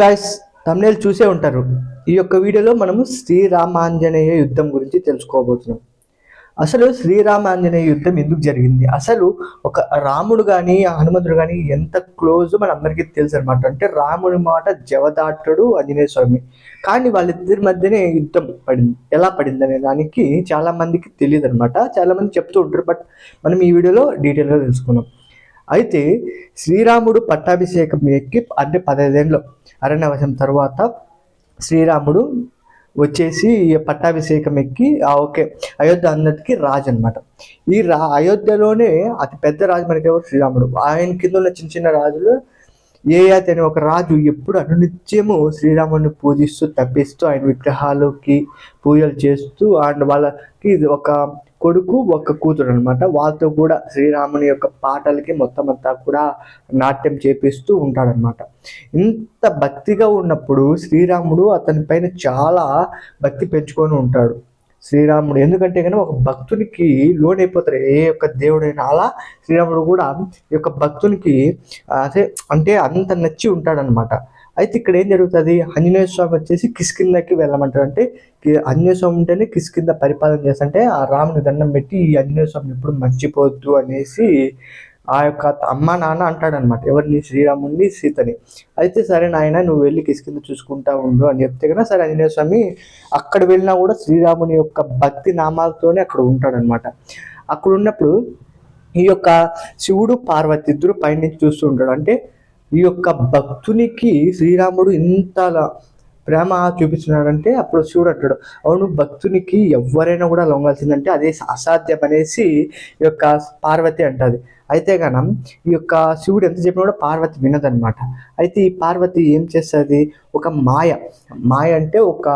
Guys thumbnail చూసే ఉంటారు. ఈ యొక్క వీడియోలో మనము శ్రీరామాంజనేయ యుద్ధం గురించి తెలుసుకోబోతున్నాం. అసలు శ్రీరామాంజనేయ యుద్ధం ఎందుకు జరిగింది? అసలు ఒక రాముడు కానీ హనుమంతుడు కానీ ఎంత క్లోజ్ మన అందరికీ తెలుసు అనమాట అంటే రాముడి మాట జవదాటుడు ఆంజనేయ స్వామి. కానీ వాళ్ళిద్దరి మధ్యనే యుద్ధం పడింది ఎలా పడింది అనే దానికి చాలా మందికి తెలియదు అనమాట చాలా మంది చెప్తూ ఉంటారు బట్ మనం ఈ వీడియోలో డీటెయిల్గా తెలుసుకున్నాం అయితే శ్రీరాముడు పట్టాభిషేకం ఎక్కి అంటే పదహైదేళ్ళు అరణ్యవశం తర్వాత శ్రీరాముడు వచ్చేసి పట్టాభిషేకం ఎక్కి ఆ ఓకే అయోధ్య అందరికీ రాజు అనమాట ఈ రా అయోధ్యలోనే అతి పెద్ద రాజు మనకి ఎవరు? శ్రీరాముడు. ఆయన కింద ఉన్న చిన్న చిన్న రాజులు ఏయాతి అనే ఒక రాజు ఎప్పుడు అనునిత్యము శ్రీరాముడిని పూజిస్తూ తప్పిస్తూ ఆయన విగ్రహాలకి పూజలు చేస్తూ అండ్ వాళ్ళకి ఒక కొడుకు ఒక కూతురు అనమాట వాళ్ళతో కూడా శ్రీరాముని యొక్క పాటలకి మొత్తం అంతా కూడా నాట్యం చేపిస్తూ ఉంటాడనమాట ఇంత భక్తిగా ఉన్నప్పుడు శ్రీరాముడు అతని పైన చాలా భక్తి పెంచుకొని ఉంటాడు. శ్రీరాముడు ఎందుకంటే కానీ ఒక భక్తునికి లోనైపోతారు ఏ యొక్క దేవుడైనా అలా శ్రీరాముడు కూడా ఈ యొక్క భక్తునికి అదే అంటే అంత నచ్చి ఉంటాడనమాట అయితే ఇక్కడ ఏం జరుగుతుంది? ఆంజనేయ స్వామి వచ్చేసి కిష్కిందకి వెళ్ళమంటారు. అంటే ఆంజనేయ స్వామి ఉంటేనే కిష్కింద పరిపాలన చేస్తుంటే ఆ రాముని దండం పెట్టి ఈ ఆంజనేయ స్వామిని ఎప్పుడు మర్చిపోవద్దు అనేసి ఆ యొక్క అమ్మ నాన్న అంటాడనమాట ఎవరిని? శ్రీరాముని సీతని. అయితే సరే నాయన నువ్వు వెళ్ళి కిష్కింద చూసుకుంటా ఉండు అని చెప్తే కదా సరే ఆంజనేయ స్వామి అక్కడ వెళ్ళినా కూడా శ్రీరాముని యొక్క భక్తి నామాలతోనే అక్కడ ఉంటాడనమాట అక్కడ ఉన్నప్పుడు ఈ యొక్క శివుడు పార్వతి ఇద్దరు పైనుంచి చూస్తూ ఉంటాడు అంటే ఈ యొక్క భక్తునికి శ్రీరాముడు ఇంతలా ప్రేమ చూపిస్తున్నాడంటే అప్పుడు శివుడు అంటాడు అవును భక్తునికి ఎవరైనా కూడా లొంగాల్సిందంటే అదే అసాధ్యం అనేసి ఈ యొక్క పార్వతి అంటది. అయితే గానం ఈ యొక్క శివుడు ఎంత చెప్పినా కూడా పార్వతి వినదనమాట అయితే ఈ పార్వతి ఏం చేస్తుంది? ఒక మాయ మాయ అంటే ఒక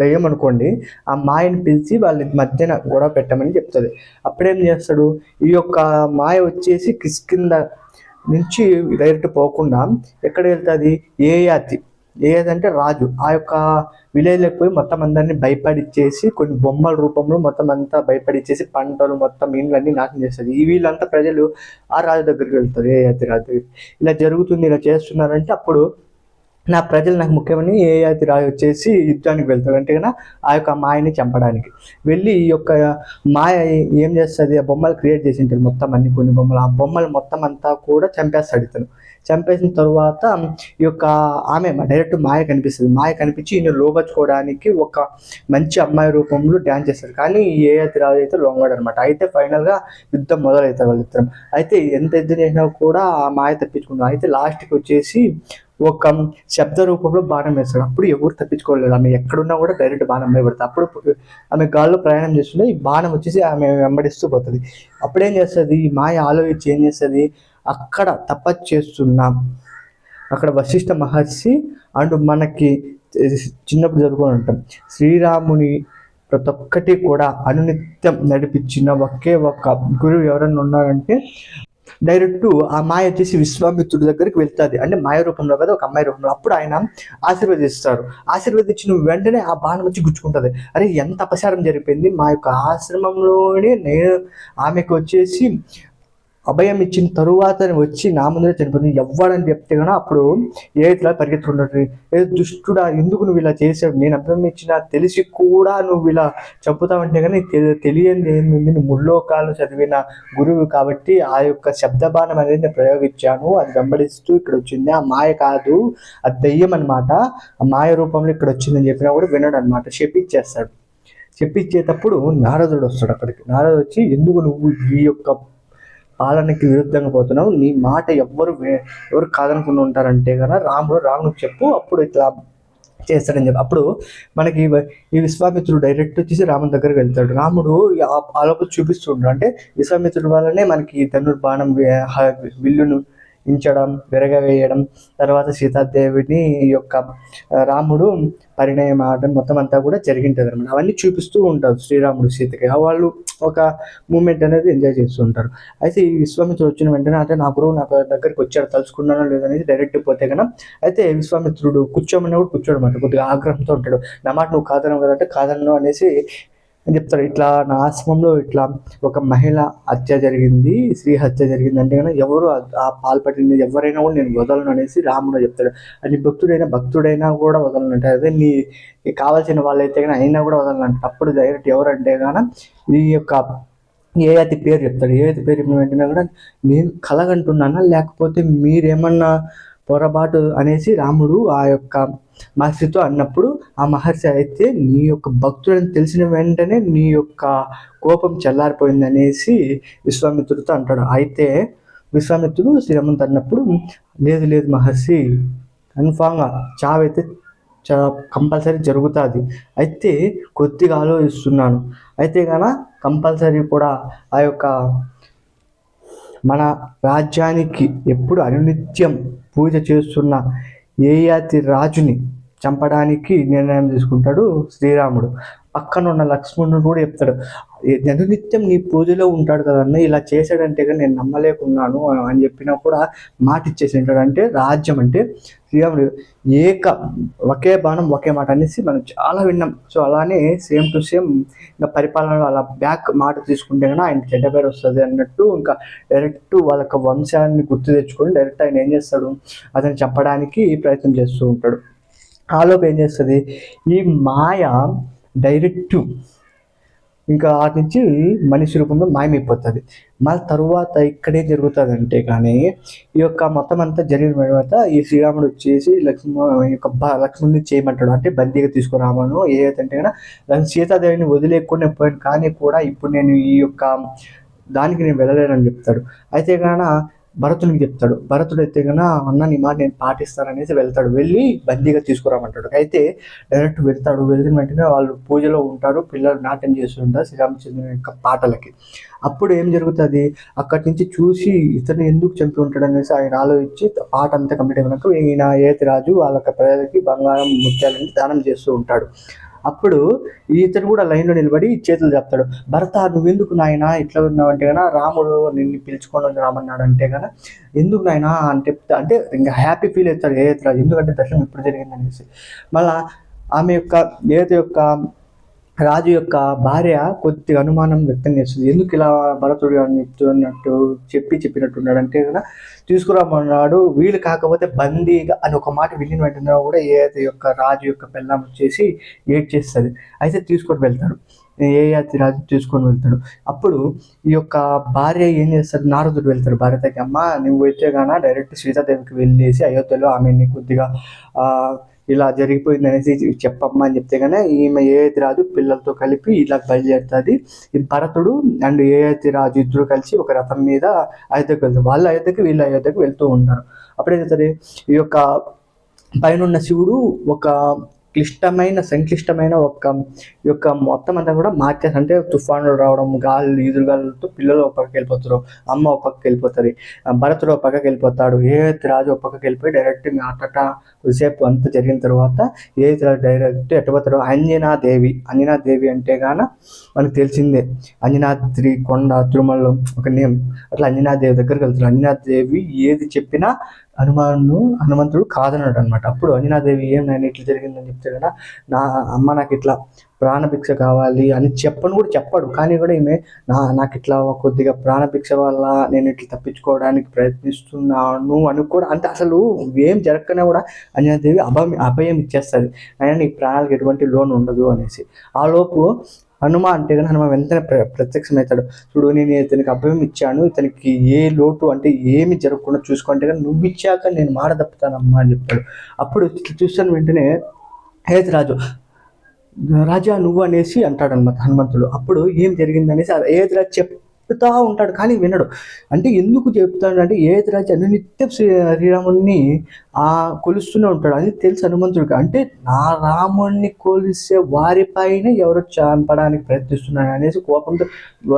దయ్యం అనుకోండి ఆ మాయని పిలిచి వాళ్ళ మధ్యన గొడవ పెట్టమని చెప్తుంది. అప్పుడేం చేస్తాడు? ఈ యొక్క మాయ వచ్చేసి కిష్కింద నుంచి డైరెక్ట్ పోకుండా ఎక్కడ వెళ్తుంది ఏయాతి ఏదంటే అంటే రాజు. ఆ యొక్క విలేజ్లోకి పోయి మొత్తం అందరినీ భయపడిచ్చేసి కొన్ని బొమ్మల రూపంలో మొత్తం అంతా భయపడిచ్చేసి పంటలు మొత్తం ఇండ్లన్నీ నాశనం చేస్తుంది. ఈ వీళ్ళంతా ప్రజలు ఆ రాజు దగ్గరికి వెళ్తారు. ఏయాతి రాజు ఇలా జరుగుతుంది ఇలా చేస్తున్నారంటే అప్పుడు నా ప్రజలు నాకు ముఖ్యమని ఏ రాజు వచ్చేసి యుద్ధానికి వెళ్తాడు అంటే కన్నా ఆ యొక్క మాయని చంపడానికి. వెళ్ళి ఈ యొక్క మాయ ఏం చేస్తుంది? ఆ బొమ్మలు క్రియేట్ చేసి ఉంటాడు మొత్తం అన్ని కొన్ని బొమ్మలు. ఆ బొమ్మలు మొత్తం అంతా కూడా చంపేస్తాడు ఇతను. చంపేసిన తర్వాత ఈ యొక్క ఆమె డైరెక్ట్ మాయ కనిపిస్తుంది. మాయ కనిపించి ఈయన లోపచ్చుకోవడానికి ఒక మంచి అమ్మాయి రూపంలో డ్యాన్స్ చేస్తారు కానీ ఏ అతి రాజు అయితే లొంగడు అనమాట అయితే ఫైనల్గా యుద్ధం మొదలవుతారు వాళ్ళిద్దరం. అయితే ఎంత యుద్ధం చేసినా కూడా ఆ మాయ తప్పించుకుంటారు. అయితే లాస్ట్కి వచ్చేసి ఒక శబ్ద రూపంలో బాణం వేస్తాడు. అప్పుడు ఎవరు తప్పించుకోలేదు. ఆమె ఎక్కడున్నా కూడా డైరెక్ట్ బాణం వేయబడుతుంది అప్పుడు ఆమె గాల్లో ప్రయాణం చేస్తుంటే ఈ బాణం వచ్చేసి ఆమె వెంబడిస్తూ పోతుంది. అప్పుడేం చేస్తుంది? మాయ ఆలోచించి ఏం చేస్తుంది? అక్కడ తపస్సు చేస్తున్నాం అక్కడ వశిష్ఠ మహర్షి అండ్ మనకి చిన్నప్పుడు జరుగుతూ ఉంటాం. శ్రీరాముని ప్రతి ఒక్కటి కూడా అనునిత్యం నడిపించిన ఒకే ఒక్క గురువు ఎవరైనా ఉన్నారంటే డైరెక్ట్ ఆ మాయ వచ్చేసి విశ్వామిత్రుడి దగ్గరికి వెళ్తుంది. అంటే మాయ రూపంలో కదా ఒక అమ్మాయి రూపంలో. అప్పుడు ఆయన ఆశీర్వదిస్తారు. ఆశీర్వదించిన వెంటనే ఆ బాణం వచ్చి గుచ్చుకుంటుంది. అరే ఎంత అపచారం జరిగిపోయింది మా యొక్క ఆశ్రమంలోనే నేను ఆమెకు వచ్చేసి అభయం ఇచ్చిన తరువాత వచ్చి నా ముందర చనిపోతుంది. ఎవ్వడని చెప్తే కానీ అప్పుడు ఏట్లా పరిగెత్తుకుంటాడు ఏ దుష్టుడా ఎందుకు నువ్వు ఇలా చేసావు? నేను అభయం ఇచ్చిన తెలిసి కూడా నువ్వు ఇలా చెప్పుతావంటే కానీ తెలియని తెలియంది ఏముంది నువ్వు ముల్లోకాలు చదివిన గురువు కాబట్టి ఆ యొక్క శబ్దబాణం అనేది నేను ప్రయోగించాను. అది వెంబడిస్తూ ఇక్కడ వచ్చింది. ఆ మాయ కాదు అది దయ్యం అనమాట ఆ మాయ రూపంలో ఇక్కడ వచ్చిందని చెప్పినా కూడా వినడు అనమాట చెప్పించేస్తాడు చెప్పించేటప్పుడు నారదుడు వస్తాడు అక్కడికి. నారదుడు వచ్చి ఎందుకు నువ్వు ఈ యొక్క పాలనకి విరుద్ధంగా పోతున్నావు. నీ మాట ఎవ్వరు ఎవరు కాదనుకుని ఉంటారంటే కదా రాముడు రాముడికి చెప్పు అప్పుడు ఇట్లా చేస్తాడని చెప్పి. అప్పుడు మనకి ఈ విశ్వామిత్రుడు డైరెక్ట్ వచ్చేసి రాముడి దగ్గరికి వెళ్తాడు. రాముడు ఆ- లోపల చూపిస్తుంటాడు అంటే విశ్వామిత్రుడు వల్లనే మనకి ధనుర్బాణం బాణం విల్లును ఇంచడం విరగవేయడం తర్వాత సీతాదేవిని ఈ యొక్క రాముడు పరిణయం ఆడడం మొత్తం అంతా కూడా జరిగింటుంది అనమాట అవన్నీ చూపిస్తూ ఉంటారు శ్రీరాముడు సీతకి. వాళ్ళు ఒక మూమెంట్ అనేది ఎంజాయ్ చేస్తూ ఉంటారు. అయితే ఈ విశ్వామిత్రుడు వచ్చిన వెంటనే అంటే నా గురువు నాకు దగ్గరికి వచ్చాడు తలుచుకున్నానో లేదనేది డైరెక్ట్ పోతే కనుక అయితే విశ్వామిత్రుడు కూర్చోమని కూడా కూర్చోడు అనమాట కొద్దిగా ఆగ్రహంతో ఉంటాడు. నా మాట నువ్వు కాదనవు కదంటే కాదనను అనేసి అని చెప్తాడు ఇట్లా నా ఆశ్రమంలో ఇట్లా ఒక మహిళ హత్య జరిగింది స్త్రీ హత్య జరిగింది అంటే కనుక ఎవరు ఆ- పాల్పడింది ఎవరైనా కూడా నేను వదలను అనేసి రాముడు చెప్తాడు. అది భక్తుడైనా భక్తుడైనా కూడా వదలను అంటే అదే నీ కావాల్సిన వాళ్ళైతే కానీ అయినా కూడా వదలను అంటే అప్పుడు డైరెక్ట్ ఎవరంటే కానీ ఈ యొక్క ఏ అతి పేరు చెప్తాడు. ఏ అతి పేరు చెప్పిన వెంటనే కూడా నేను కలగంటున్నానా? లేకపోతే మీరేమన్నా పొరపాటు అనేసి రాముడు ఆ యొక్క మహర్షితో అన్నప్పుడు ఆ మహర్షి అయితే నీ యొక్క భక్తుడని తెలిసిన వెంటనే నీ యొక్క కోపం చల్లారిపోయింది అనేసి విశ్వామిత్రుడితో అంటాడు. అయితే విశ్వామిత్రుడు శ్రీరామునితో అన్నప్పుడు లేదు లేదు మహర్షి కన్ఫామ్గా చావైతే చా కంపల్సరీ జరుగుతుంది. అయితే కొద్దిగా ఆలోచిస్తున్నాను. అయితే గాన కంపల్సరీ కూడా ఆ యొక్క మన రాజ్యానికి ఎప్పుడు అనునిత్యం పూజ చేస్తున్న ఏయాతి రాజుని చంపడానికి నిర్ణయం తీసుకుంటాడు శ్రీరాముడు. పక్కన ఉన్న లక్ష్మణుడు కూడా చెప్తాడు "ఏ- నీ పూజలో ఉంటాడు కదన్న ఇలా చేశాడంటే కానీ నేను నమ్మలేకున్నాను అని చెప్పినా కూడా మాట ఇచ్చేసి ఉంటాడు అంటే రాజ్యం అంటే శ్రీరాముడు ఏక ఒకే బాణం ఒకే మాట అనేసి మనం చాలా విన్నాం. సో అలానే సేమ్ టు సేమ్ ఇంకా పరిపాలనలో అలా బ్యాక్ మాట తీసుకుంటే కన్నా ఆయన చెడ్డ పేరు వస్తుంది అన్నట్టు ఇంకా డైరెక్ట్ వాళ్ళ యొక్క వంశాన్ని గుర్తు తెచ్చుకొని డైరెక్ట్ ఆయన ఏం చేస్తాడు అతను చెప్పడానికి ప్రయత్నం చేస్తూ ఉంటాడు. ఆలోపు ఏం చేస్తుంది? ఈ మాయ డైరెక్ట్ ఇంకా వాటి నుంచి మనిషి రూపంలో మాయమైపోతుంది. మళ్ళీ తరువాత ఇక్కడే జరుగుతుంది అంటే కానీ ఈ యొక్క మొత్తం అంతా జరిగిన తర్వాత ఈ శ్రీరాముడు వచ్చేసి లక్ష్మణ ఈ యొక్క లక్ష్మణ్ని లక్ష్మణుని చేయమంటాడు. అంటే బందీగా తీసుకురామను ఏదంటే కనుక సీతాదేవిని వదిలేకుండా పోయాను కానీ కూడా ఇప్పుడు నేను ఈ యొక్క దానికి నేను వెళ్ళలేనని చెప్తాడు. అయితే కాన భరతునికి చెప్తాడు. భరతుడు అయితే కన్నా అన్న నీ మాట నేను పాటిస్తాననేసి వెళ్తాడు. వెళ్ళి బందీగా తీసుకురామంటాడు. అయితే డైరెక్ట్ వెళ్తాడు. వెళ్ళిన వెంటనే వాళ్ళు పూజలో ఉంటారు. పిల్లలు నాట్యం చేస్తుంటారు శ్రీరామచంద్రుని యొక్క పాటలకి. అప్పుడు ఏం జరుగుతుంది? అక్కడి నుంచి చూసి ఇతను ఎందుకు చంపి ఉంటాడు అనేసి ఆయన ఆలోచించి పాట అంతా కంప్లీట్ అయినాక ఈయన ఏతి రాజు వాళ్ళ యొక్క ప్రజలకి బంగారం ముత్యాలని దానం చేస్తూ ఉంటాడు. అప్పుడు ఇతను కూడా లైన్లో నిలబడి చేతులు చెప్తాడు భరత నువ్వెందుకు నాయన ఇట్లా ఉన్నావు అంటే కన్నా రాముడు నిన్ను పిలుచుకొని రామన్నాడు అంటే కదా ఎందుకు నాయన? అంటే అంటే ఇంకా హ్యాపీ ఫీల్ అవుతాడు. ఏ ఎందుకంటే దర్శనం ఇప్పుడు జరిగిందనేసి. మళ్ళీ ఆమె యొక్క ఏత యొక్క రాజు యొక్క భార్య కొద్దిగా అనుమానం వ్యక్తం చేస్తుంది. ఎందుకు ఇలా భరతుడు అని చెప్తున్నట్టు చెప్పి చెప్పినట్టున్నాడు అంటే కదా తీసుకురామన్నాడు వీలు కాకపోతే బందీగా అని ఒక మాట విని వెంటనే కూడా ఏది యొక్క రాజు యొక్క పెళ్ళం వచ్చేసి ఏడ్ చేస్తుంది అయితే తీసుకొని వెళ్తాడు. ఏ యాతి రాజు తీసుకొని వెళ్తాడు. అప్పుడు ఈ యొక్క భార్య ఏం చేస్తారు నారదుడు వెళ్తాడు భారతకి. అమ్మ నువ్వు అయితే గాన డైరెక్ట్ సీతాదేవికి వెళ్ళేసి అయోధ్యలో ఆమెని కొద్దిగా ఆ, ఇలా జరిగిపోయింది అనేసి చెప్పమ్మా అని చెప్తే కానీ ఈమె ఏఐతి రాజు పిల్లలతో కలిపి ఇలా బయలుదేరుతుంది. ఈ భరతుడు అండ్ ఏఐతి రాజు ఇద్దరు కలిసి ఒక రథం మీద అయోధ్యకు వెళ్తారు. వాళ్ళ అయోధ్యకి వీళ్ళ అయోధ్యకు వెళ్తూ ఉంటారు. అప్పుడు ఏమవుతుంది ఈ యొక్క పైన శివుడు ఒక క్లిష్టమైన సంక్లిష్టమైన ఒక యొక్క మొత్తం అంతా కూడా మార్చేసి అంటే తుఫానులు రావడం గాలి ఈదురుగాలతో పిల్లలు ఒక పక్కకి వెళ్ళిపోతారు అమ్మ ఒక పక్కకి వెళ్ళిపోతారు భరతుడు ఒక పక్కకి వెళ్ళిపోతాడు ఏ రాజు ఒక పక్కకి వెళ్ళిపోయి డైరెక్ట్ అటట కొద్దిసేపు అంతా జరిగిన తర్వాత ఏ రాజు డైరెక్ట్ ఎట్టబోతాడు అంజనాదేవి అంజనాదేవి అంటే గాన మనకు తెలిసిందే అంజనాద్రి కొండ తిరుమలలో ఒక నేమ్ అట్లా అంజనాదేవి దగ్గరికి వెళ్తాడు అంజనాదేవి ఏది చెప్పినా హనుమాను హనుమంతుడు కాదన్నాడు అనమాట అప్పుడు అంజనాదేవి ఏం నేను ఇట్లా జరిగిందని చెప్తే కదా నా అమ్మ నాకు ఇట్లా ప్రాణభిక్ష కావాలి అని చెప్పను కూడా చెప్పాడు. కానీ కూడా ఈమె నా నాకు ఇట్లా కొద్దిగా ప్రాణభిక్ష వల్ల నేను ఇట్లా తప్పించుకోవడానికి ప్రయత్నిస్తున్నాను అని కూడా అంటే అసలు ఏం జరగకనే కూడా అంజనాదేవి అభయం అభయం ఇచ్చేస్తుంది. అయినా నీ ప్రాణాలకు ఎటువంటి లోన్ ఉండదు అనేసి. ఆ లోపు హనుమ అంటే కానీ హనుమ వెంటనే ప్ర ప్రత్యక్షమవుతాడు. చూడు నేను ఇతనికి అభయం ఇచ్చాను ఇతనికి ఏ లోటు అంటే ఏమి జరగకుండా చూసుకుంటే కానీ నువ్వు ఇచ్చాక నేను మాట తప్పుతానమ్మా అని చెప్తాడు. అప్పుడు చూస్తాను వెంటనే హేత్ రాజు రాజా నువ్వు అనేసి అంటాడు అనమాట హనుమంతుడు. అప్పుడు ఏం జరిగిందనేసి ఏది రాజు చెప్తా ఉంటాడు కానీ వినడు. అంటే ఎందుకు చెప్తాడు అంటే ఏతరాజు రాజు అనునిత్యం శ్రీ శ్రీరాముడిని ఆ కొలుస్తూనే ఉంటాడు. అది తెలుసు హనుమంతుడికి. అంటే నా రాముడిని కొలిసే వారిపైన ఎవరు చంపడానికి ప్రయత్నిస్తున్నాడు అనేసి కోపంతో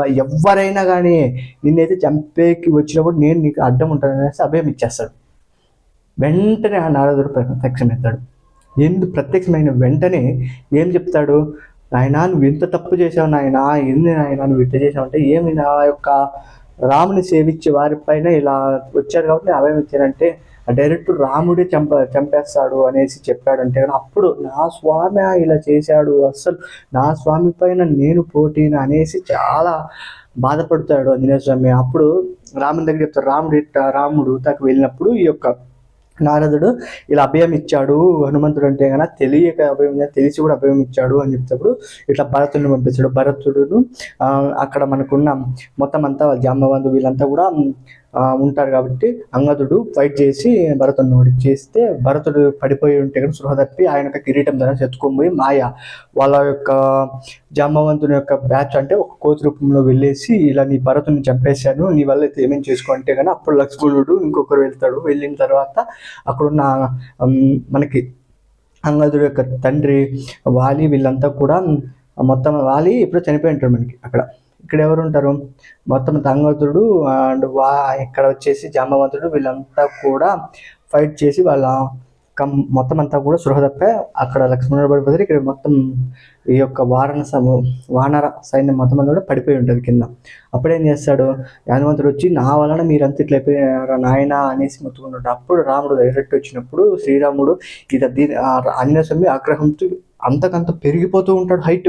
ఎవరైనా కానీ నిన్నైతే చంపేకి వచ్చినప్పుడు నేను నీకు అడ్డం ఉంటాను అనేసి అభయం ఇచ్చేస్తాడు. వెంటనే ఆ నారదుడు ప్రత్యక్షమవుతాడు. ఎందు ప్రత్యక్షమైన వెంటనే ఏం చెప్తాడు? నాయన నువ్వు ఎంత తప్పు చేసావు నాయనా? ఏంది నాయన? నువ్వు ఇట్లా చేసావు అంటే ఏమి? నా యొక్క రాముని సేవించే వారిపైన ఇలా వచ్చారు కాబట్టి అభయం ఇచ్చారంటే డైరెక్ట్ రాముడే చంప చంపేస్తాడు అనేసి చెప్పాడంటే అంటే అప్పుడు నా స్వామి ఇలా చేశాడు అస్సలు నా స్వామి పైన నేను పోటీని అనేసి చాలా బాధపడతాడు ఆంజనేయ స్వామి. అప్పుడు రాముని దగ్గర చెప్తాడు రాముడు రాముడు తనకు వెళ్ళినప్పుడు ఈ యొక్క నారదుడు ఇలా అభయం ఇచ్చాడు హనుమంతుడు అంటే కనుక తెలియక అభయం తెలిసి కూడా అభయం ఇచ్చాడు అని చెప్తేప్పుడు ఇట్లా భరతుడిని పంపించాడు. భరతుడును అక్కడ మనకున్న మొత్తం అంతా వాళ్ళ జాంబవంతు వీళ్ళంతా కూడా ఉంటారు కాబట్టి అంగదుడు ఫైట్ చేసి భరతుడిని ఓడి చేస్తే భరతుడు పడిపోయి ఉంటే కనుక సృహ తప్పి ఆయన యొక్క కిరీటం ద్వారా ఎత్తుకొని మాయ వాళ్ళ యొక్క జాంబవంతుని యొక్క బ్యాచ్ అంటే ఒక కోతి రూపంలో వెళ్ళేసి ఇలా నీ భరతుని చంపేశాను నీ వల్ల అయితే ఏమేం చేసుకుంటే కానీ అప్పుడు లక్ష్మణుడు ఇంకొకరు వెళ్తాడు. వెళ్ళిన తర్వాత అక్కడున్న మనకి అంగదుడు యొక్క తండ్రి వాలి వీళ్ళంతా కూడా మొత్తం వాలి ఇప్పుడు చనిపోయి ఉంటారు మనకి అక్కడ. ఇక్కడ ఎవరు ఉంటారు మొత్తం తంగతుడు అండ్ వా ఇక్కడ వచ్చేసి జాంబవంతుడు వీళ్ళంతా కూడా ఫైట్ చేసి వాళ్ళ కం మొత్తం అంతా కూడా సృహ తప్పే అక్కడ లక్ష్మణుడు పడిపోతారు ఇక్కడ మొత్తం ఈ యొక్క వారణ సము వానర సైన్యం మొత్తం అంతా కూడా పడిపోయి ఉంటుంది కింద. అప్పుడేం చేస్తాడు? హనుమంతుడు వచ్చి నా వలన మీరంతా ఇట్లా అయిపోయారా నాయన? అనేసి మొత్తుకుంటాడు. అప్పుడు రాముడు డైరెక్ట్ వచ్చినప్పుడు శ్రీరాముడు ఇది దీని ఆ ఆంజనేయ స్వామి ఆగ్రహంతో అంతకంత పెరిగిపోతూ ఉంటాడు హైట్.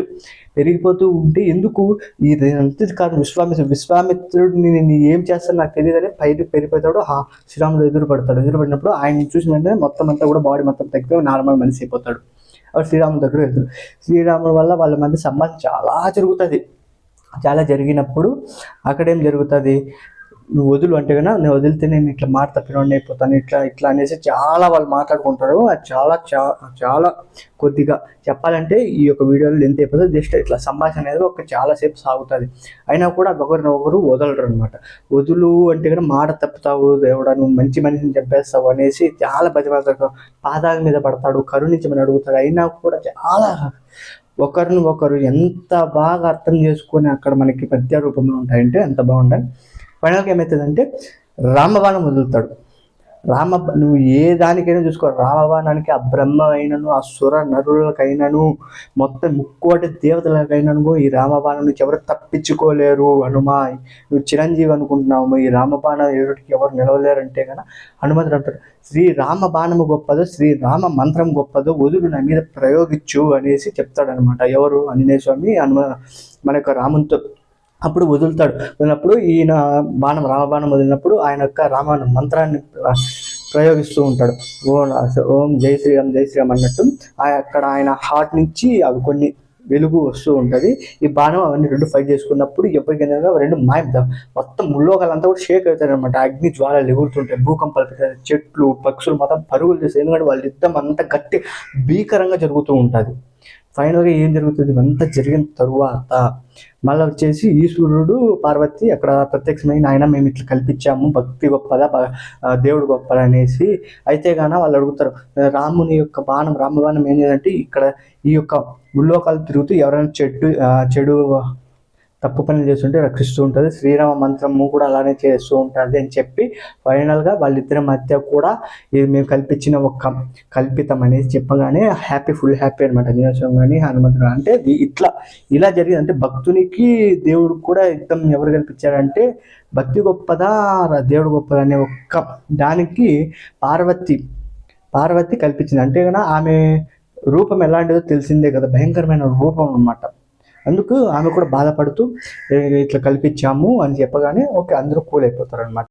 పెరిగిపోతూ ఉంటే ఎందుకు? ఇది అంతే కాదు విశ్వామిత్ర విశ్వామిత్రుడు నేను ఏం చేస్తాను నాకు తెలియదని పైకి పెరిగిపోతాడు. ఆ శ్రీరాముడు ఎదురుపడతాడు. ఎదురుపడినప్పుడు ఆయన చూసిన వెంటనే మొత్తం అంతా కూడా బాడీ మొత్తం తగ్గిపోయి నార్మల్ మనిషి అయిపోతాడు. అప్పుడు శ్రీరాముడు దగ్గర వెళ్తాడు. శ్రీరాముడు వల్ల వాళ్ళ మధ్య సంబంధం చాలా జరుగుతుంది. చాలా జరిగినప్పుడు అక్కడేం జరుగుతుంది? నువ్వు వదులు అంటే కదా నేను వదిలితే నేను ఇట్లా మాట తప్పినోడిని అయిపోతాను ఇట్లా ఇట్లా అనేసి చాలా వాళ్ళు మాట్లాడుకుంటారు. అది చాలా చా- చాలా కొద్దిగా చెప్పాలంటే ఈ యొక్క వీడియోలో ఎంత అయిపోతుంది. జస్ట్ ఇట్లా సంభాషణ అనేది ఒక చాలాసేపు సాగుతుంది. అయినా కూడా ఒకరిని ఒకరు వదలరు అనమాట వదులు అంటే కన్నా మాట తప్పుతావు దేవుడా నువ్వు మంచి మనిషిని చెప్పేస్తావు అనేసి చాలా బతిమాలతాడు పాదాల మీద పడతాడు కరుణించమని అడుగుతాడు. అయినా కూడా చాలా ఒకరిని ఒకరు ఎంత బాగా అర్థం చేసుకొని అక్కడ మనకి పద్య రూపంలో ఉంటాయంటే ఎంత బాగుంటాయి. ఫైనల్గా ఏమవుతుందంటే రామబాణం వదులుతాడు. రామ నువ్వు ఏ దానికైనా చూసుకో. రామబాణానికి ఆ బ్రహ్మ అయినను ఆ సుర నరులకైనను మొత్తం ముక్కోటి దేవతలకైనను ఈ రామబాణం నుంచి ఎవరు తప్పించుకోలేరు. హనుమా నువ్వు చిరంజీవి అనుకుంటున్నావు. ఈ రామబాణం ఏడుటికి ఎవరు నిలవలేరంటే కనుక హనుమంతుడు అంటాడు శ్రీ రామ బాణము గొప్పదో శ్రీ రామ మంత్రం గొప్పదో వదులు నా మీద ప్రయోగించు అనేసి చెప్తాడనమాట. ఎవరు? ఆంజనేయ స్వామి హనుమ మన యొక్క రామునితో అప్పుడు వదులుతాడు. వదిలినప్పుడు ఈయన బాణం రామబాణం వదిలినప్పుడు ఆయన యొక్క రామాయణ మంత్రాన్ని ప్రయోగిస్తూ ఉంటాడు. ఓం ఓం జై శ్రీరామ్ జై శ్రీరామ్ అన్నట్టు అక్కడ ఆయన హార్ట్ నుంచి అవి కొన్ని వెలుగు వస్తూ ఉంటుంది. ఈ బాణం అవన్నీ రెండు ఫైట్ చేసుకున్నప్పుడు ఎప్పటికైనా రెండు మాయం మొత్తం ముల్లోకాలంతా కూడా షేక్ అవుతారు అనమాట అగ్ని జ్వాలలు ఎగురుతుంటాయి భూకంపాలు పెడతాయి చెట్లు పక్షులు మొత్తం పరుగులు చేస్తాయి ఎందుకంటే వాళ్ళ యుద్ధం అంతా గట్టి భీకరంగా జరుగుతూ ఉంటుంది. ఫైనల్గా ఏం జరుగుతుంది? ఇదంతా జరిగిన తరువాత మళ్ళీ వచ్చేసి ఈశ్వరుడు పార్వతి అక్కడ ప్రత్యక్షమైన ఆయన మేము ఇట్లా కల్పించాము భక్తి గొప్పదా దేవుడు గొప్పదా అనేసి అయితే గాన వాళ్ళు అడుగుతారు. రాముని యొక్క బాణం రామబాణం ఏం చేయాలంటే ఇక్కడ ఈ యొక్క ముల్లోకాలు తిరుగుతూ ఎవరైనా చెడు ఆ, చెడు తప్పు పనులు చేస్తుంటే రక్షిస్తూ ఉంటుంది. శ్రీరామ మంత్రము కూడా అలానే చేస్తూ ఉంటుంది అని చెప్పి ఫైనల్గా వాళ్ళిద్దరి మధ్య కూడా ఇది మేము కల్పించిన ఒక కల్పితం అనేది చెప్పగానే హ్యాపీ ఫుల్ హ్యాపీ అనమాట దినోత్సవం కానీ హనుమంతుడు అంటే ఇట్లా ఇలా జరిగింది. అంటే భక్తునికి దేవుడు కూడా యుద్ధం ఎవరు కల్పించారంటే భక్తి గొప్పదా దేవుడు గొప్పదా అనే ఒక్క దానికి పార్వతి పార్వతి కల్పించింది. అంటే ఆమె రూపం ఎలాంటిదో తెలిసిందే కదా. భయంకరమైన రూపం అన్నమాట. అందుకు ఆమె కూడా బాధపడుతూ ఇట్లా కల్పించాము అని చెప్పగానే ఓకే అందరూ కూల్ అయిపోతారు అనమాట